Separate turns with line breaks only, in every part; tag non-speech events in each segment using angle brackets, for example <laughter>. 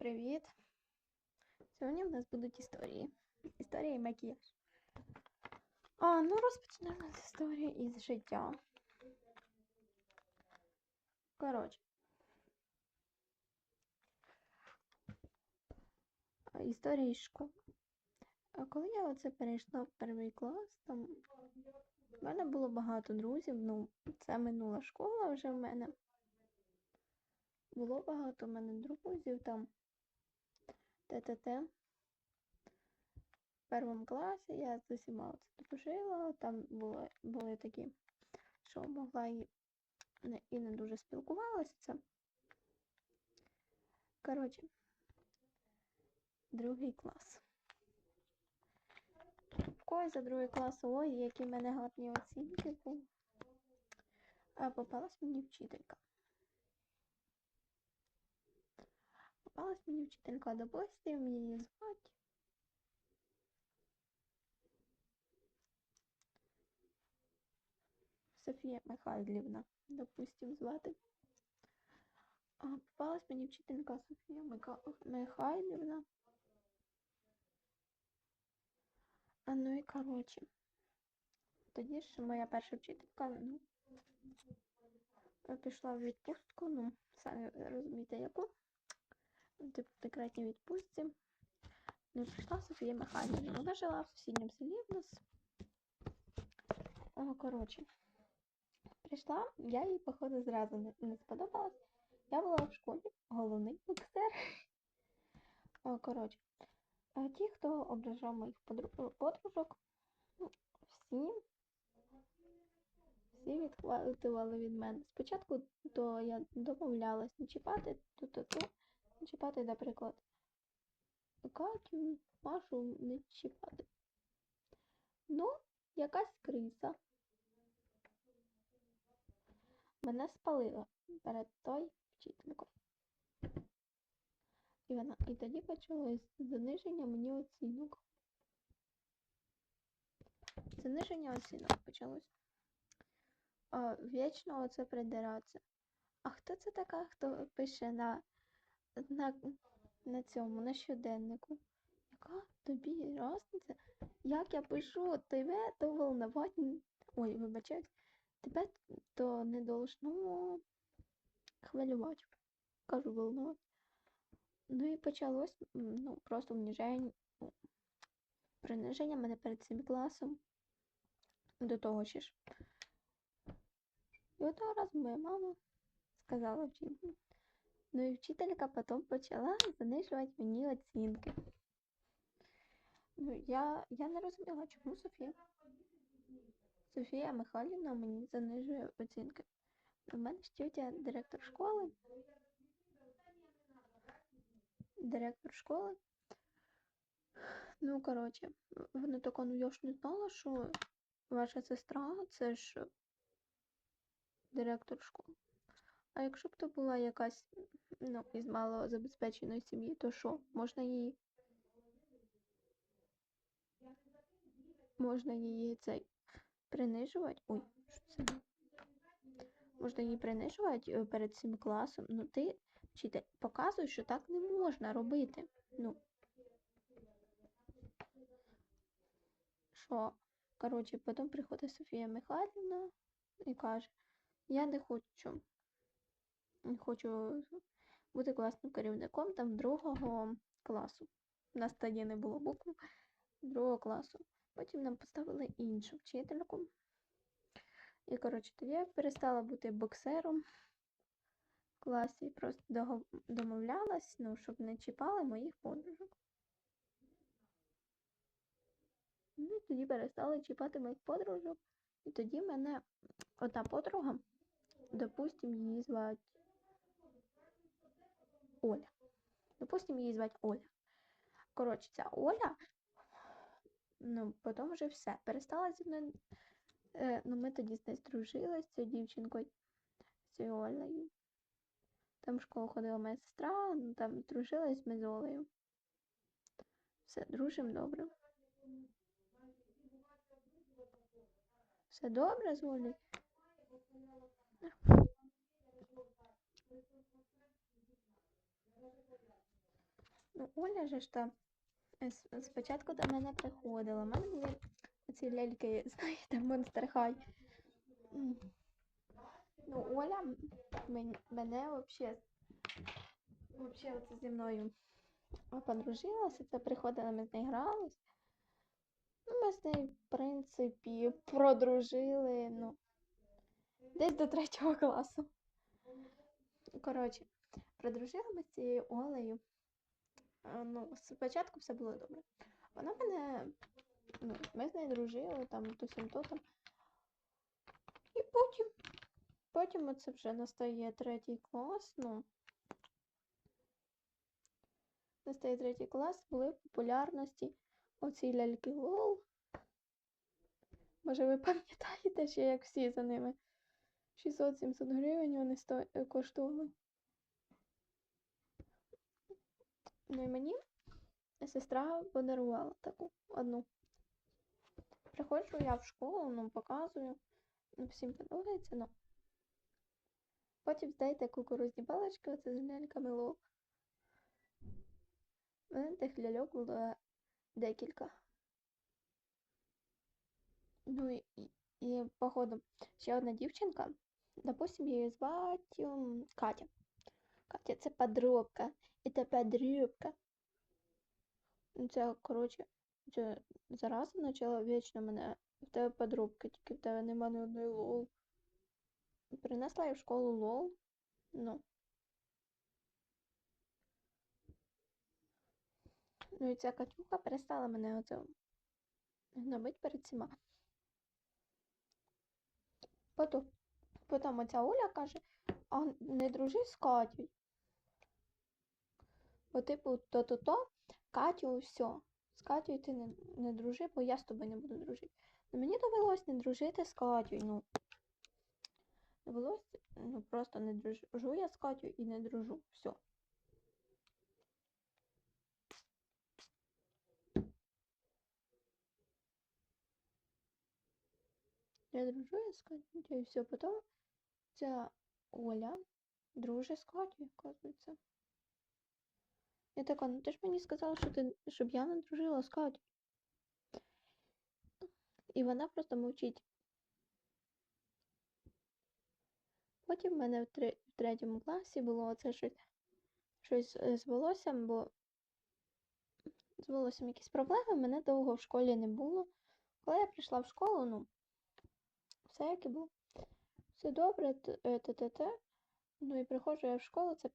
Привіт! Сьогодні в нас будуть історії. Історія і макіяж. А, ну розпочнемо з історії із життя. Коротше. Історія із школи. Коли я оце перейшла в перший клас, там в мене було багато друзів. Ну, це минула школа вже в мене. Було багато в мене друзів там. ТТТ. В першому класі я з усіма оце дружила. Там були, були такі, що могла і не, і не дуже спілкувалася. Це. Коротше, другий клас. Когось за другий клас, ой, які в мене гарні оцінки були. А попалась мені вчителька. Попалась мені вчителька, допустим, її звати. Софія Михайлівна, допустим, звати. А попалась мені вчителька Софія Мика... Михайлівна. А ну і коротше. Тоді ж моя перша вчителька, ну, пішла в відпустку, ну, самі розумієте, яку. Типу декретній відпустці. Ну, прийшла Софія Михайлівна. Вона жила в сусідньому селі в нас. О, коротше. Прийшла, я їй, походу, зразу не, не сподобалась. Я була в школі головний боксер. О, коротше. А ті, хто ображав моїх подружок, ну, всі, всі відхватували від мене. Спочатку то я домовлялась не чіпати ту-ту-ту, не чіпати, наприклад, Катю, Машу не чіпати. Ну, якась криса мене спалила перед той вчителькою. І, вона, і тоді почалось заниження мені оцінок. Заниження оцінок почалось. А, вічно оце придиратися. А хто це така, хто пише на, на, на цьому, на щоденнику? Яка тобі різниця? Як я пишу тебе, то волновати. Ой, вибачаюсь, тебе то не должно хвилювати. Кажу волнувати. Ну і почалось ну, просто униження, ну, приниження мене перед цим класом. До того ще ж. І одного разу моя мама сказала вчительці. Ну і вчителька потім почала занижувати мені оцінки. Ну, я, я не розуміла, чому Софія. Софія Михайлівна мені занижує оцінки. У мене ж тетя директор школи. Директор школи. Ну, коротше, вона така, ну я ж не знала, що ваша сестра це ж директор школи. А якщо б то була якась ну, із малозабезпеченої сім'ї, то що? Можна її. Можна її цей принижувати. Ой, що це? Можна її принижувати е, перед цим класом. Ну ти, вчитель, показуй, що так не можна робити. Ну. Що? Коротше, потім приходить Софія Михайлівна і каже, я не хочу. Хочу бути класним керівником там другого класу. У нас тоді не було букв другого класу. Потім нам поставили іншу вчительку. І, коротше, тоді я перестала бути боксером в класі. Просто домовлялась, ну, щоб не чіпали моїх подружок. Ну, і тоді перестали чіпати моїх подружок. І тоді мене одна подруга, допустим, її звати Оля. Допустим, її звати Оля. Коротше, ця Оля, ну, потім вже все. Перестала зі мною. Е, ну, ми тоді з нею здружились, з цією дівчинкою, з цією Олею. Там в школу ходила моя сестра, ну там здружилась ми з Олею. Все, дружимо добре. Все добре з Олею? Ну, Оля же ж там е, спочатку до мене приходила. У мене були ці ляльки, <laughs> знаєте, Monster High. Ну, Оля мен- мене вообще оце зі мною подружилася, це приходила, ми з нею грались. Ну, ми з нею, в принципі, продружили, ну, десь до третього класу. Коротше, продружили ми з цією Олею. Ну, спочатку все було добре. Вона мене, ну, ми з нею дружили, там, то сім то там. І потім, потім оце вже настає третій клас, ну. Настає третій клас, були в популярності оці ляльки лол. Може, ви пам'ятаєте ще, як всі за ними 600-700 гривень вони сто... коштували. Ну і мені сестра подарувала таку одну. Приходжу я в школу, ну, показую. Ну, всім подобається, ну. Потім здаєте кукурузні палички, оце з ляльками лол. Мене тих ляльок було декілька. Ну і, і, походу, ще одна дівчинка, допустим, її звати Катя. Катя це подробка. Это подробка. Ну, Це, коротше, це зараза почала вічно мене. В тебе подробка, тільки в тебе нема ні одної лол. Принесла я в школу лол. Ну. Ну і ця Катюха перестала мене оце гнобить перед всіма. Потім, потім оця Оля каже, а не дружи з Катю. Бо, типу, то-то-то, Катю, все. З Катю ти не, не дружи, бо я з тобою не буду дружити. Ну, мені довелось не дружити з Катю. Ну, довелось, ну, просто не дружу я з Катю і не дружу. Все. Я дружу я з Катю, і все. Потім ця Оля дружить з Катю, оказується. Я така, ну ти ж мені сказала, що ти, щоб я не дружила з Катю. І вона просто мовчить. Потім в мене в, три, в третьому класі було оце щось, щось з волоссям, бо з волоссям якісь проблеми, мене довго в школі не було. Коли я прийшла в школу, ну, все як і було. Все добре, те-те-те. Ну і приходжу я в школу, це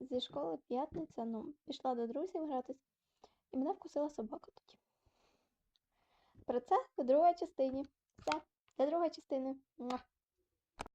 зі школи п'ятниця, ну, пішла до друзів гратись, і мене вкусила собака тоді. Про це в другій частині. Все, до другої частини.